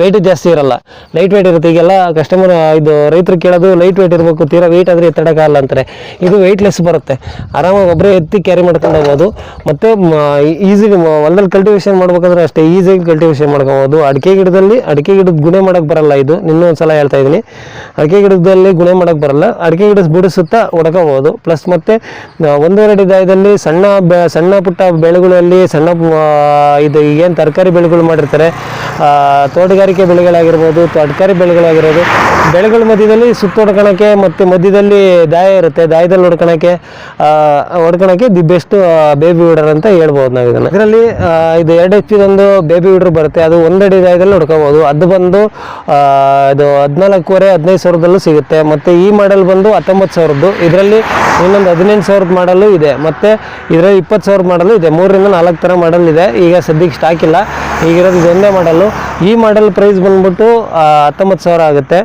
Weight ಜಾಸ್ತಿ ಇರಲ್ಲ. Light weight ಇರುತ್ತೆ. ಈಗೆಲ್ಲ ಕಸ್ಟಮರ್ ಇದು ರೈತರು ಕೇಳೋದು ಲೈಟ್ ವೆಯ್ಟ್ ಇರಬೇಕು ತೀರಾ ವೆಯ್ಟ್ ಆದರೆ ಎತ್ತಡಕ್ಕಾಗಲ್ಲ ಅಂತಾರೆ. ಇದು ವೆಯ್ಟ್ಲೆಸ್ ಬರುತ್ತೆ. ಆರಾಮಾಗಿ ಒಬ್ಬರೇ ಎತ್ತಿ ಕ್ಯಾರಿ ಮಾಡ್ಕೊಂಡು ಹೋಗ್ಬೋದು. ಮತ್ತು ಈಸಿ ಹೊಲದಲ್ಲಿ ಕಲ್ಟಿವೇಷನ್ ಮಾಡ್ಬೇಕಂದ್ರೆ ಅಷ್ಟೇ ಈಸಿಯಾಗಿ ಕಲ್ಟಿವೇಷನ್ ಮಾಡ್ಕೊಬೋದು. ಅಡಿಕೆ ಗಿಡದಲ್ಲಿ ಅಡಿಕೆ ಗಿಡದ ಗುಣೆ ಮಾಡೋಕ್ಕೆ ಬರಲ್ಲ ಇದು. ಇನ್ನೂ ಒಂದು ಸಲ ಹೇಳ್ತಾ ಇದ್ದೀನಿ ಅಡಿಕೆ ಗಿಡದಲ್ಲಿ ಗುಣೆ ಮಾಡೋಕ್ಕೆ ಬರಲ್ಲ. ಅಡಿಕೆ ಗಿಡದ ಬಿಡಿಸುತ್ತಾ ಸುತ್ತ ಹೊಡ್ಕೋಬೋದು ಪ್ಲಸ್ ಮತ್ತು ಇದಾಯದಲ್ಲಿ ದಾಯದಲ್ಲಿ ಸಣ್ಣ ಬೆ ಸಣ್ಣ ಪುಟ್ಟ ಬೆಳೆಗಳಲ್ಲಿ ಸಣ್ಣ ಇದು ಏನು ತರಕಾರಿ ಬೆಳೆಗಳು ಮಾಡಿರ್ತಾರೆ. ಆ, ತೋಟಗಾರಿಕೆ ಬೆಳೆಗಳಾಗಿರ್ಬೋದು ತೋಟಕಾರಿ ಬೆಳೆಗಳಾಗಿರ್ಬೋದು ಬೆಳೆಗಳ ಮಧ್ಯದಲ್ಲಿ ಸುತ್ತ ಹೊಡ್ಕೊಳಕ್ಕೆ ಮತ್ತು ಮಧ್ಯದಲ್ಲಿ ದಾಯ ಇರುತ್ತೆ. ದಾಯದಲ್ಲಿ ಹೊಡ್ಕೊಳಕ್ಕೆ ಹೊಡ್ಕೊಳಕ್ಕೆ ದಿ ಬೆಸ್ಟ್ ಬೇಬಿ ವೀಡರ್ ಅಂತ ಹೇಳ್ಬೋದು ನಾವು ಇದನ್ನು ಇದರಲ್ಲಿ ಇದು ಎರಡು ಹೆಚ್ಚಿದೊಂದು ಬೇಬಿ ವೀಡರ್ ಬರುತ್ತೆ. ಅದು ಒಂದಡಿ ದಾಯದಲ್ಲಿ ಹೊಡ್ಕೋಬೋದು ಅದು ಬಂದು ಇದು ಹದಿನಾಲ್ಕೂವರೆ, ಹದಿನೈದು ಸಾವಿರದಲ್ಲೂ ಸಿಗುತ್ತೆ. ಮತ್ತು ಈ ಮಾಡೆಲ್ ಬಂದು ಹತ್ತೊಂಬತ್ತು ಸಾವಿರದ್ದು. ಇದರಲ್ಲಿ ಇನ್ನೊಂದು ಹದಿನೆಂಟು ಸಾವಿರದ ಮಾಡಲು ಇದೆ. ಮತ್ತು ಇದರಲ್ಲಿ ಇಪ್ಪತ್ತು ಸಾವಿರದ ಮಾಡಲು ಇದೆ. ಮೂರರಿಂದ ನಾಲ್ಕು ಥರ ಮಾಡಲ್ ಇದೆ. ಈಗ ಸದ್ಯಕ್ಕೆ ಸ್ಟಾಕ್ ಇಲ್ಲ. ಈಗಿರೋದು ಇದೊಂದೇ ಮಾಡಲು ಈ ಮಾಡಲ್ ಪ್ರೈಸ್ ಬಂದ್ಬಿಟ್ಟು ಹತ್ತೊಂಬತ್ತು ಸಾವಿರ ಆಗುತ್ತೆ.